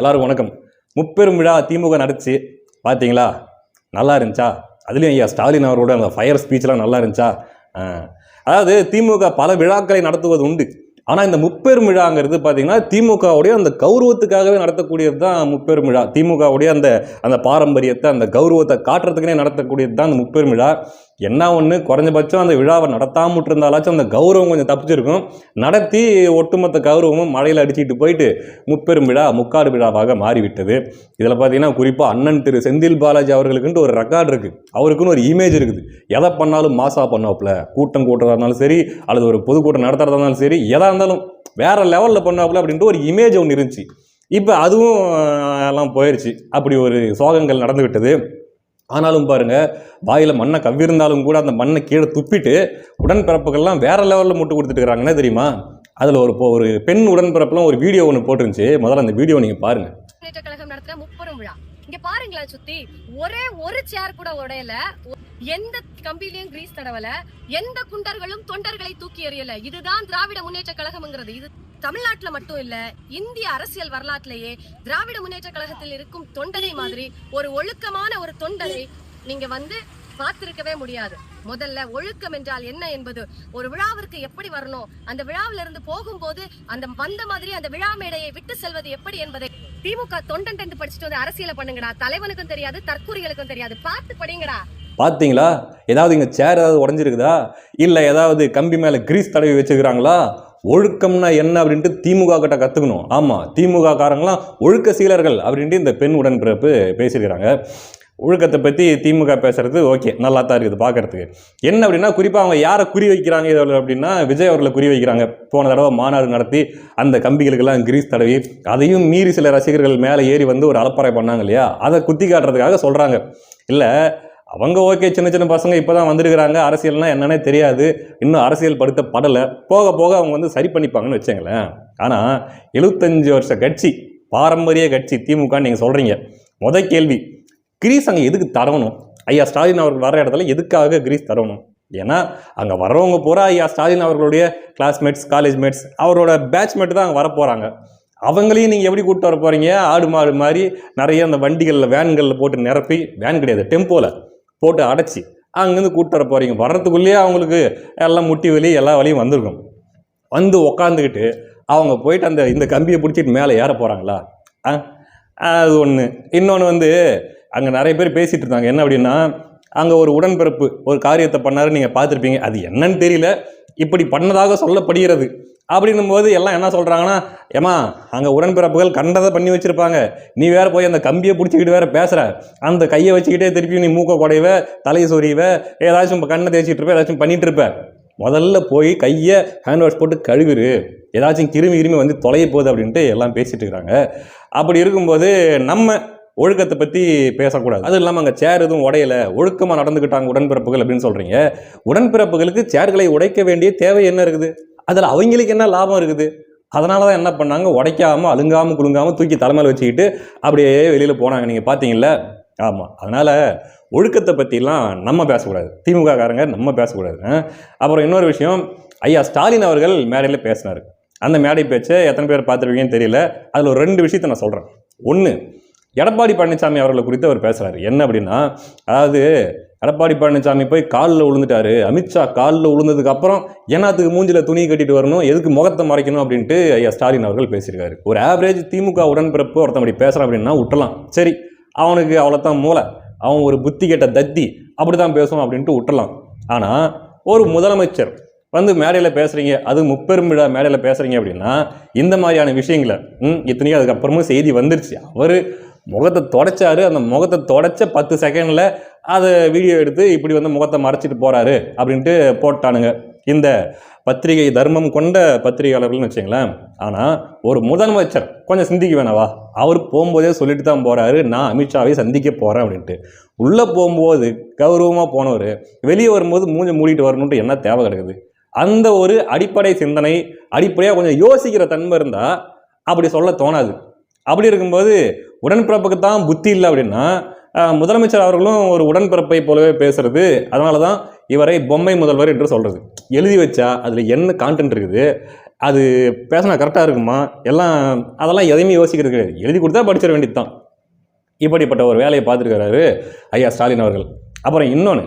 எல்லாருக்கும் வணக்கம். முப்பெரும் விழா திமுக நடிச்சு பார்த்தீங்களா நல்லா இருந்துச்சா? அதுலேயும் ஐயா ஸ்டாலின் அவரோட அந்த ஃபயர் ஸ்பீச்லாம் நல்லா இருந்துச்சா? அதாவது திமுக பல விழாக்களை நடத்துவது உண்டு. ஆனால் இந்த முப்பெரும் விழாங்கிறது பார்த்தீங்கன்னா திமுகவுடைய அந்த கௌரவத்துக்காகவே நடத்தக்கூடியது தான் முப்பெரும் விழா. திமுகவுடைய அந்த அந்த பாரம்பரியத்தை அந்த கௌரவத்தை காட்டுறதுக்குனே நடத்தக்கூடியது தான் அந்த முப்பெரும் விழா. என்ன ஒன்று குறைஞ்சபட்சம் அந்த விழாவை நடத்தாம விட்டுருந்தாலாச்சும் அந்த கௌரவம் கொஞ்சம் தப்பிச்சிருக்கும். நடத்தி ஒட்டுமொத்த கௌரவமும் மழையில் அடிச்சுட்டு போயிட்டு முப்பெரும் விழா முக்காடு விழாவாக மாறிவிட்டது. இதில் பார்த்தீங்கன்னா குறிப்பாக அண்ணன் திரு செந்தில் பாலாஜி அவர்களுக்குன்ட்டு ஒரு ரெக்கார்டு இருக்குது அவருக்குன்னு ஒரு இமேஜ் இருக்குது. எதை பண்ணாலும் மாசா பண்ணாப்புல கூட்டம் கூட்டுறதா இருந்தாலும் சரி அல்லது ஒரு பொதுக்கூட்டம் நடத்துறதா இருந்தாலும் சரி எதாக இருந்தாலும் வேறு லெவலில் பண்ணாப்புல அப்படின்ட்டு ஒரு இமேஜ் ஒன்று இருந்துச்சு. இப்போ அதுவும் எல்லாம் போயிடுச்சு அப்படி ஒரு சோகங்கள் நடந்து விட்டது ஆனாலும் பாருங்க வாயில் மண்ணை கவ்விருந்தாலும் கூட அந்த மண்ணை கீழே துப்பிட்டு உடன்பிறப்புகள்லாம் வேற லெவலில் முட்டு கொடுத்துட்டு இருக்காங்கன்னு தெரியுமா? அதில் ஒரு இப்போ ஒரு பெண் உடன்பிறப்புலாம் ஒரு வீடியோ ஒன்று போட்டிருந்துச்சு. முதல்ல அந்த வீடியோ நீங்கள் பாருங்க. கழகம் நடத்துற முப்பெரும் விழா. இங்க பாருங்களா சுத்தி ஒரே ஒரு சேர் கூட உடையல. எந்த கம்பிலையும் கிரீஸ் தடவல எந்த குண்டர்களும் தொண்டர்களை தூக்கி எறியல. இதுதான் திராவிட முன்னேற்ற கழகம்ங்கிறது. இது தமிழ்நாட்டுல மட்டும் இல்ல இந்திய அரசியல் வரலாற்றிலேயே திராவிட முன்னேற்ற கழகத்தில் இருக்கும் தொண்டனை மாதிரி ஒரு ஒழுக்கமான ஒரு தொண்டரை நீங்க வந்து பார்த்திருக்கவே முடியாது. முதல்ல ஒழுக்கம் என்றால் என்ன என்பது ஒரு விழாவிற்கு எப்படி வரணும் அந்த விழாவில இருந்து போகும்போது அந்த வந்த மாதிரி அந்த விழா மேடையை விட்டு செல்வது எப்படி என்பதை திமுக தொண்டன் டென்த் படிச்சுட்டு வந்து அரசியலை பண்ணுங்கடா. தலைவனுக்கும் தெரியாது தற்கூரிகளுக்கும் தெரியாது. பார்த்து படிங்கடா. பார்த்தீங்களா? ஏதாவது இங்கே சேர் ஏதாவது உடஞ்சிருக்குதா? இல்லை ஏதாவது கம்பி மேலே கிரீஸ் தடவி வச்சுக்கிறாங்களா ஒழுக்கம்னா என்ன அப்படின்ட்டு திமுக கிட்ட கற்றுக்கணும் ஆமாம் திமுக காரங்களாம் ஒழுக்க சீலர்கள் அப்படின்ட்டு இந்த பெண் உடன்பிறப்பு பேசியிருக்கிறாங்க. ஒழுக்கத்தை பற்றி திமுக பேசுறது ஓகே நல்லா தான் இருக்குது பார்க்குறதுக்கு என்ன அப்படின்னா குறிப்பாக அவங்க யாரை குறி வைக்கிறாங்க இதில் அப்படின்னா விஜய் அவர்களை குறி வைக்கிறாங்க. போன தடவை மாநாடு நடத்தி அந்த கம்பிகளுக்கெல்லாம் கிரீஸ் தடவி அதையும் மீறி சில ரசிகர்கள் மேலே ஏறி வந்து ஒரு அலப்பறை பண்ணாங்க இல்லையா? அதை குத்தி காட்டுறதுக்காக சொல்கிறாங்க இல்லை அவங்க ஓகே சின்ன சின்ன பசங்க இப்போ தான் வந்திருக்கிறாங்க. அரசியல்னால் என்னன்னே தெரியாது. இன்னும் அரசியல் படுத்தப்படலை போக போக அவங்க வந்து சரி பண்ணிப்பாங்கன்னு வச்சுங்களேன் ஆனால் எழுபத்தஞ்சு வருஷ கட்சி பாரம்பரிய கட்சி திமுகன்னு நீங்கள் சொல்கிறீங்க முத கேள்வி கிரீஸ் அங்கே எதுக்கு தரணும்? ஐயா ஸ்டாலின் அவர்கள் வர இடத்துல எதுக்காக கிரீஸ் தரணும்? ஏன்னா அங்கே வர்றவங்க பூரா ஐயா ஸ்டாலின் அவர்களுடைய கிளாஸ்மேட்ஸ் காலேஜ் மேட்ஸ் அவரோட பேட்ச்மேட் தான் அங்கே வரப்போகிறாங்க அவங்களையும் நீங்கள் எப்படி கூப்பிட்டு வர போகிறீங்க ஆடு மாடு மாதிரி நிறைய அந்த வண்டிகளில் வேன்களில் போட்டு நிரப்பி வேன் கிடையாது டெம்போவில் போட்டு அடைச்சி அங்கேருந்து கூப்பிட்டு வர போகிறீங்க வர்றதுக்குள்ளேயே அவங்களுக்கு எல்லாம் முட்டி வலி எல்லா வலியும் வந்திருக்கும். வந்து உக்காந்துக்கிட்டு அவங்க போயிட்டு அந்த இந்த கம்பியை பிடிச்சிட்டு மேலே ஏற போகிறாங்களா ஆ? அது ஒன்று இன்னொன்று வந்து அங்கே நிறைய பேர் பேசிகிட்டு இருந்தாங்க. என்ன அப்படின்னா அங்கே ஒரு உடன்பிறப்பு ஒரு காரியத்தை பண்ணாரு நீங்கள் பார்த்துருப்பீங்க. அது என்னன்னு தெரியல. இப்படி பண்ணதாக சொல்லப்படுகிறது. அப்படின்னும் போது எல்லாம் என்ன சொல்கிறாங்கன்னா ஏமா அங்கே உடன்பிறப்புகள் கண்டதை பண்ணி வச்சுருப்பாங்க. நீ வேறு போய் அந்த கம்பியை பிடிச்சிக்கிட்டு வேறு பேசுகிற அந்த கையை வச்சுக்கிட்டே திருப்பி நீ மூக்க குடைவ தலையை சொறிவ ஏதாச்சும் கண்ணை தேய்ச்சிட்டு இருப்ப ஏதாச்சும் பண்ணிகிட்டு இருப்ப. முதல்ல போய் கையை ஹேண்ட் வாஷ் போட்டு கழுவிரு. ஏதாச்சும் கிருமி கிருமி வந்து தொலைய போகுது அப்படின்ட்டு எல்லாம் பேசிகிட்டு இருக்கிறாங்க அப்படி இருக்கும்போது நம்ம ஒழுக்கத்தை பற்றி பேசக்கூடாது. அது இல்லாமல் அங்கே சேர் எதுவும் உடையல. ஒழுக்கமாக நடந்துக்கிட்டாங்க உடன்பிறப்புகள் அப்படின்னு சொல்கிறீங்க உடன்பிறப்புகளுக்கு சேர்களை உடைக்க வேண்டிய தேவை என்ன இருக்குது? அதில் அவங்களுக்கு என்ன லாபம் இருக்குது? அதனால தான் என்ன பண்ணாங்க? உடைக்காமல் அழுங்காமல் குலுங்காமல் தூக்கி தலைமையில் வச்சுக்கிட்டு அப்படியே வெளியில் போனாங்க. நீங்கள் பார்த்தீங்கல்ல ஆமாம் அதனால் ஒழுக்கத்தை பற்றிலாம் நம்ம பேசக்கூடாது. திமுக காரங்க நம்ம பேசக்கூடாது. அப்புறம் இன்னொரு விஷயம் ஐயா ஸ்டாலின் அவர்கள் மேடையில் பேசினார். அந்த மேடை பேச்சை எத்தனை பேர் பார்த்துருவீங்கன்னு தெரியல. அதில் ஒரு ரெண்டு விஷயத்தை நான் சொல்கிறேன் ஒன்று எடப்பாடி பழனிசாமி அவர்களை குறித்து அவர் பேசுகிறாரு என்ன அப்படின்னா அதாவது எடப்பாடி பழனிசாமி போய் காலில் விழுந்துட்டாரு அமித்ஷா காலில் விழுந்ததுக்கு அப்புறம் என்னத்துக்கு மூஞ்சில் துணி கட்டிட்டு வரணும் எதுக்கு முகத்தை மறைக்கணும் அப்படின்ட்டு ஐயா ஸ்டாலின் அவர்கள் பேசியிருக்காரு. ஒரு ஆவரேஜ் திமுக உடன்பிறப்பு ஒருத்தன் அப்படி பேசுகிறான் அப்படின்னா விட்டலாம் சரி அவனுக்கு அவ்வளோத்தான் மூளை. அவன் ஒரு புத்தி கெட்ட தத்தி. அப்படி தான் பேசுவான் அப்படின்ட்டு விட்டலாம் ஆனால் ஒரு முதலமைச்சர் வந்து மேடையில் பேசுகிறீங்க அது முப்பெரும் விழா மேடையில் பேசுகிறீங்க அப்படின்னா இந்த மாதிரியான விஷயங்களை ம் இத்தனையும் அதுக்கப்புறமும் செய்தி வந்துருச்சு. அவர் முகத்தை தொடச்சாரு. அந்த முகத்தை தொடச்ச பத்து செகண்டில் அதை வீடியோ எடுத்து இப்படி வந்து முகத்தை மறைச்சிட்டு போகிறாரு அப்படின்ட்டு போட்டானுங்க. இந்த பத்திரிகை தர்மம் கொண்ட பத்திரிகையாளர்கள்னு வச்சுங்களேன். ஆனால் ஒரு முதலமைச்சர் கொஞ்சம் சிந்திக்க வேணாவா அவர் போகும்போதே சொல்லிட்டு தான் போகிறாரு நான் அமித்ஷாவை சந்திக்க போகிறேன் அப்படின்ட்டு. உள்ளே போகும்போது கௌரவமாக போனவர் வெளியே வரும்போது மூஞ்சை மூடிட்டு வரணுன்ட்டு என்ன தேவை கிடக்குது? அந்த ஒரு அடிப்படை சிந்தனை அடிப்படையாக கொஞ்சம் யோசிக்கிற தன்மை இருந்தால் அப்படி சொல்ல தோணாது. அப்படி இருக்கும்போது உடன்பிறப்புக்கு தான் புத்தி இல்லை அப்படின்னா முதலமைச்சர் அவர்களும் ஒரு உடன்பிறப்பை போலவே பேசுறது. அதனால தான் இவரை பொம்மை முதல்வர் என்று சொல்கிறது எழுதி வச்சா அதில் என்ன கான்டென்ட் இருக்குது? அது பேசினா கரெக்டாக இருக்குமா? எல்லாம் அதெல்லாம் எதையுமே யோசிக்கிறது கிடையாது. எழுதி கொடுத்தா படிச்சிட வேண்டியது தான் இப்படிப்பட்ட ஒரு வேலையை பார்த்துருக்கிறாரு ஐயா ஸ்டாலின் அவர்கள். அப்புறம் இன்னொன்று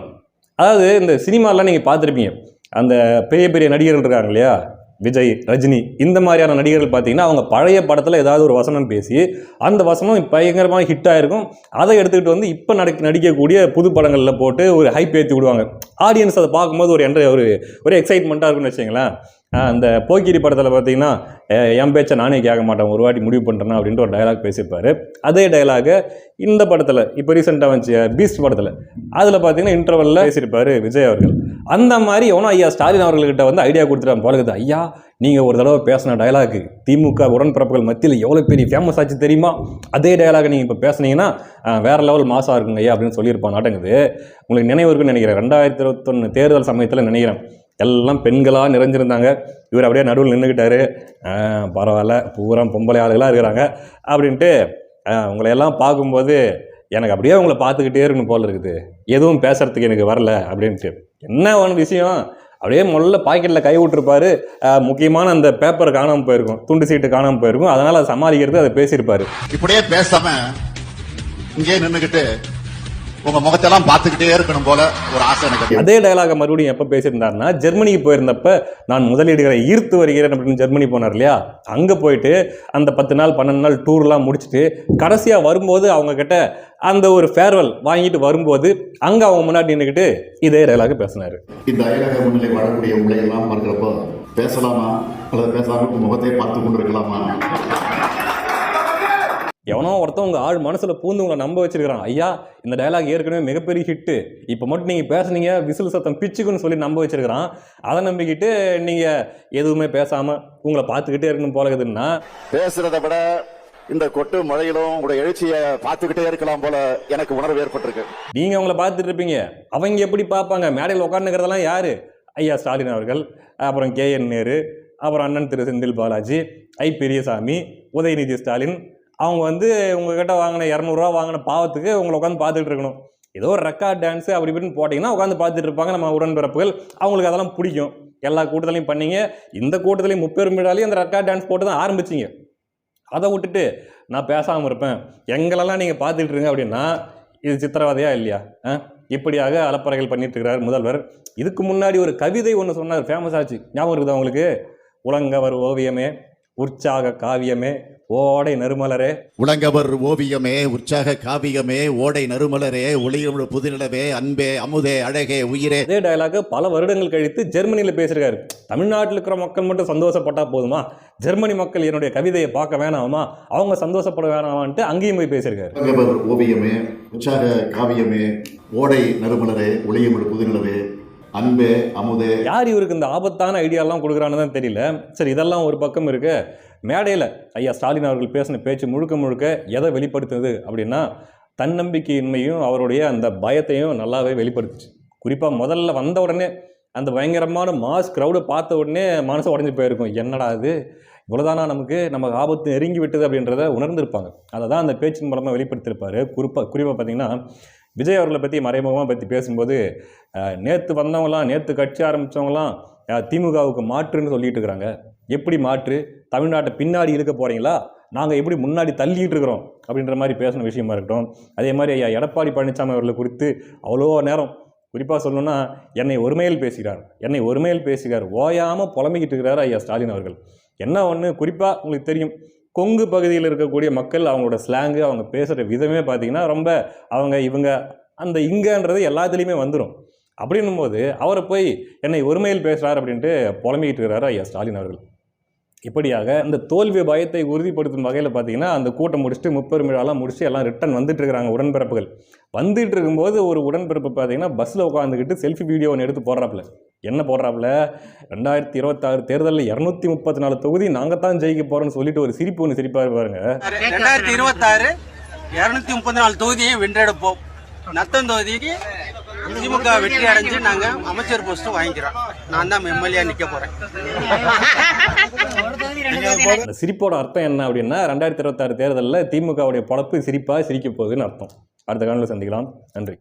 அதாவது இந்த சினிமாலாம் நீங்கள் பார்த்துருப்பீங்க. அந்த பெரிய பெரிய நடிகர்கள் இருக்காங்க இல்லையா? விஜய் ரஜினி இந்த மாதிரியான நடிகர்கள் பார்த்தீங்கன்னா அவங்க பழைய படத்தில் ஏதாவது ஒரு வசனம் பேசி அந்த வசனம் பயங்கரமாக ஹிட் ஆகிருக்கும் அதை எடுத்துக்கிட்டு வந்து இப்போ நடிக்க நடிக்கக்கூடிய புது படங்களில் போட்டு ஒரு ஹைப் ஏற்றி விடுவாங்க. ஆடியன்ஸ் அதை பார்க்கும்போது ஒரு என்ற ஒரு ஒரு எக்ஸைட்மெண்ட்டாக இருக்கும்னு வச்சுங்களேன் அந்த போக்கிரி படத்தில் பார்த்தீங்கன்னா என் பேச்சை நானே கேட்க மாட்டேன் ஒரு வாட்டி முடிவு பண்ணுறேன்னா அப்படின்ட்டு ஒரு டயலாக் பேசியிருப்பார். அதே டயலாக இந்த படத்தில் இப்போ ரீசெண்டாக வந்துச்சு பீஸ்ட் படத்தில் அதில் பார்த்தீங்கன்னா இன்டர்வலில் பேசியிருப்பார் விஜய் அவர்கள். அந்த மாதிரி எவனோ ஐயா ஸ்டாலின் அவர்கள்கிட்ட வந்து ஐடியா கொடுத்துட்டான் போலகுது ஐயா நீங்கள் ஒரு தடவை பேசின டயலாக்கு திமுக உடன்பிறப்புகள் மத்தியில் எவ்வளோ பெரிய ஃபேமஸ் ஆச்சு தெரியுமா? அதே டயலாக நீங்கள் இப்போ பேசுனீங்கன்னா வேறு லெவல் மாசாக இருக்குங்க ஐயா அப்படின்னு சொல்லியிருப்பான் நாட்டங்குது. உங்களுக்கு நினைவு இருக்குன்னு நினைக்கிறேன். ரெண்டாயிரத்தி இருபத்தொன்று தேர்தல் சமயத்தில் நினைக்கிறேன். எல்லாம் பெண்களாக நிறைஞ்சிருந்தாங்க. இவர் அப்படியே நடுவில் நின்றுக்கிட்டாரு பரவாயில்ல பூரா பொம்பளை ஆளுகளாக இருக்கிறாங்க அப்படின்ட்டு ஆஹ், உங்களை எல்லாம் பார்க்கும்போது எனக்கு அப்படியே உங்களை பார்த்துக்கிட்டே இருக்கணும் போல் இருக்குது. எதுவும் பேசுகிறதுக்கு எனக்கு வரல அப்படின்ட்டு. என்ன ஒன்று விஷயம்? அப்படியே முதல்ல பாக்கெட்டில் கை விட்டுருப்பாரு. முக்கியமான அந்த பேப்பர் காணாமல் போயிருக்கும். துண்டு சீட்டு காணாமல் போயிருக்கும். அதனால் அதை சமாளிக்கிறது அதை பேசியிருப்பாரு. இப்படியே பேசாம இங்கே நின்றுக்கிட்டு உங்க முகத்தெல்லாம் பார்த்துக்கிட்டே இருக்கணும் போல ஒரு ஆசை எனக்கு அதே டயலாக மறுபடியும் எப்போ பேசியிருந்தாருன்னா ஜெர்மனிக்கு போயிருந்தப்ப நான் முதலீடுகளை ஈர்த்து வருகிறேன் அப்படின்னு ஜெர்மனி போனார் இல்லையா? அங்கே போயிட்டு அந்த பத்து நாள் பன்னெண்டு நாள் டூர்லாம் முடிச்சுட்டு கடைசியாக வரும்போது அவங்க கிட்ட அந்த ஒரு ஃபேர்வெல் வாங்கிட்டு வரும்போது அங்கே அவங்க முன்னாடி நின்றுக்கிட்டு இதே டயலாக பேசினார். இந்த அயலக முன்னிலை வாழக்கூடிய உங்களை எல்லாம் பார்க்கிறப்போ பேசலாமா? அல்லது பேசாம உங்க முகத்தை பார்த்து கொண்டிருக்கலாமா? எவனோ ஒருத்தன் உங்கள் ஆள் மனசில் பூந்து உங்களை நம்ப வச்சிருக்கிறான். ஐயா இந்த டயலாக் ஏற்கனவே மிகப்பெரிய ஹிட்டு இப்போ மட்டும் நீங்கள் பேசுனீங்க விசில் சத்தம் பிச்சுக்குன்னு சொல்லி நம்ப வச்சிருக்கிறான். அதை நம்பிக்கிட்டு நீங்கள் எதுவுமே பேசாமல் உங்களை பார்த்துக்கிட்டே இருக்கணும் போலகுதுன்னா பேசுறதை விட இந்த கொட்டு மழையிலும் உங்களுடைய எழுச்சியை பார்த்துக்கிட்டே இருக்கலாம் போல எனக்கு உணர்வு ஏற்பட்டிருக்கு. நீங்கள் அவங்கள பார்த்துட்டு இருப்பீங்க. அவங்க எப்படி பார்ப்பாங்க? மேடையில் உட்காந்துக்கிறதெல்லாம் யார்? ஐயா ஸ்டாலின் அவர்கள் அப்புறம் கே என் நேரு அப்புறம் அண்ணன் திரு செந்தில் பாலாஜி ஐ பெரியசாமி உதயநிதி ஸ்டாலின் அவங்க வந்து உங்ககிட்ட வாங்கின இரநூறுவா வாங்கின பாவத்துக்கு உங்களை உட்காந்து பார்த்துட்டு இருக்கணும். ஏதோ ஒரு ரெக்கார்ட் டான்ஸு அப்படி இப்படின்னு போட்டிங்கன்னா உட்காந்து பார்த்துட்டு இருப்பாங்க நம்ம உடன்பிறப்புகள். அவங்களுக்கு அதெல்லாம் பிடிக்கும். எல்லா கூட்டத்திலையும் பண்ணீங்க. இந்த கூட்டத்திலையும் முப்பெரும் விழாலையும் அந்த ரெக்கார்ட் டான்ஸ் போட்டு தான் ஆரம்பிச்சிங்க. அதை விட்டுட்டு நான் பேசாமல் இருப்பேன். எங்களெல்லாம் நீங்கள் பார்த்துட்டு இருங்க அப்படின்னா இது சித்திரவதையா இல்லையா? ஆ? இப்படியாக அலப்பறைகள் பண்ணிட்டு இருக்கிறார் முதல்வர். இதுக்கு முன்னாடி ஒரு கவிதை ஒன்று சொன்னார். ஃபேமஸ் ஆச்சு. ஞாபகம் இருக்குதா உங்களுக்கு? உலங்கவர் ஓவியமே. உற்சாக காவியமே ஓடை நறுமலரே. உலங்கவர் ஓவியமே உற்சாக காவியமே ஓடை நறுமலரே ஒளியோடு புதுநிலவே அன்பே அமுதே அழகே உயிரே. அதே டயலாக் பல வருடங்கள் கழித்து ஜெர்மனியில் பேசியிருக்காரு. தமிழ்நாட்டில் இருக்கிற மக்கள் மட்டும் சந்தோஷப்பட்டா போதுமா? ஜெர்மனி மக்கள் என்னுடைய கவிதையை பார்க்க வேணாமா? அவங்க சந்தோஷப்பட வேணாமான்ட்டு அங்கேயும் போய் பேசியிருக்காரு. உலங்கவர் ஓவியமே உற்சாக காவியமே ஓடை நறுமலரே ஒளியோடு புதுநிலவே அன்பே அமுதே. யார் இவருக்கு இந்த ஆபத்தான ஐடியாலாம் கொடுக்குறான்னு தான் தெரியல. சரி இதெல்லாம் ஒரு பக்கம் இருக்கு. மேடையில் ஐயா ஸ்டாலின் அவர்கள் பேசின பேச்சு முழுக்க முழுக்க எதை வெளிப்படுத்துது அப்படின்னா தன்னம்பிக்கையின்மையும் அவருடைய அந்த பயத்தையும் நல்லாவே வெளிப்படுத்துச்சு. குறிப்பாக முதல்ல வந்த உடனே அந்த பயங்கரமான மாஸ் க்ரௌடை பார்த்த உடனே மனசு உடஞ்சி போயிருக்கும். என்னடா இது? இவ்வளோதானா நமக்கு? நமக்கு ஆபத்து நெருங்கி விட்டது அப்படின்றத உணர்ந்திருப்பாங்க. அதை தான் அந்த பேச்சின் மூலமாக வெளிப்படுத்தியிருப்பார். குறிப்பாக குறிப்பாக பார்த்தீங்கன்னா விஜய் அவர்களை பற்றி மறைமுகமாக பற்றி பேசும்போது நேற்று வந்தவங்களாம் நேற்று கட்சி ஆரம்பித்தவங்களாம் திமுகவுக்கு மாற்றுன்னு சொல்லிட்டு இருக்கிறாங்க. எப்படி மாற்று? தமிழ்நாட்டை பின்னாடி இருக்க போகிறீங்களா நாங்கள் எப்படி முன்னாடி தள்ளிட்டு இருக்கிறோம்? அப்படின்ற மாதிரி பேசின விஷயமா இருக்கட்டும். அதே மாதிரி ஐயா எடப்பாடி பழனிசாமி அவர்களை குறித்து அவ்வளோ நேரம். குறிப்பாக சொல்லணும்னா என்னை ஒருமையில் பேசுகிறார். என்னை ஒருமையில் பேசுகிறார். ஓயாமல் புலம்பிக்கிட்டு இருக்கிறார் ஐயா ஸ்டாலின் அவர்கள். என்ன ஒன்று குறிப்பாக உங்களுக்கு தெரியும். கொங்கு பகுதியில் இருக்கக்கூடிய மக்கள் அவங்களோட ஸ்லாங்கு அவங்க பேசுகிற விதமே பார்த்தீங்கன்னா ரொம்ப அவங்க இவங்க அந்த இங்கன்றது எல்லாத்துலேயுமே வந்துடும் அப்படின்னும் போது அவரை போய் என்னை ஒருமையில் பேசுகிறார் அப்படின்ட்டு புலம்பிக்கிட்டு இருக்கிறாரு ஐயா ஸ்டாலின் அவர்கள். இப்படியாக இந்த தோல்வி பயத்தை உறுதிப்படுத்தும் வகையில் பார்த்தீங்கன்னா அந்த கூட்டம் முடிச்சுட்டு முப்பெரும் விழாலாம் முடிச்சுட்டு எல்லாம் ரிட்டன் வந்துட்டு இருக்கிறாங்க உடன்பிறப்புகள். வந்துட்டு இருக்கும்போது ஒரு உடன்பிறப்பு பார்த்தீங்கன்னா பஸ்ஸில் உட்காந்துக்கிட்டு செல்ஃபி வீடியோ ஒன்று எடுத்து போடுறாப்புல. என்ன போடுறாப்புல? ரெண்டாயிரத்தி இருபத்தாறு தேர்தலில் இரநூத்தி முப்பத்தி நாலு தொகுதி நாங்கள் தான் ஜெயிக்க போகிறோம்னு சொல்லிட்டு ஒரு சிரிப்பு ஒன்று சிரிப்பாக பாருங்க. ரெண்டாயிரத்தி இருபத்தாறு இரநூத்தி முப்பத்தி நாலு தொகுதியை வென்றெடுப்போம். நத்தம் தொகுதிக்கு திமுக வெற்றி அடைஞ்சு நாங்க அமைச்சர் போஸ்ட் வாங்கிக்கிறோம். நான் தான் எம்எல்ஏ நிக்க போறேன். சிரிப்போட அர்த்தம் என்ன அப்படின்னா ரெண்டாயிரத்தி இருபத்தாறு தேர்தலில் திமுகவுடைய பொழப்பு சிரிப்பாக சிரிக்க போகுதுன்னு அர்த்தம். அடுத்த காலையில் சந்திக்கலாம். நன்றி.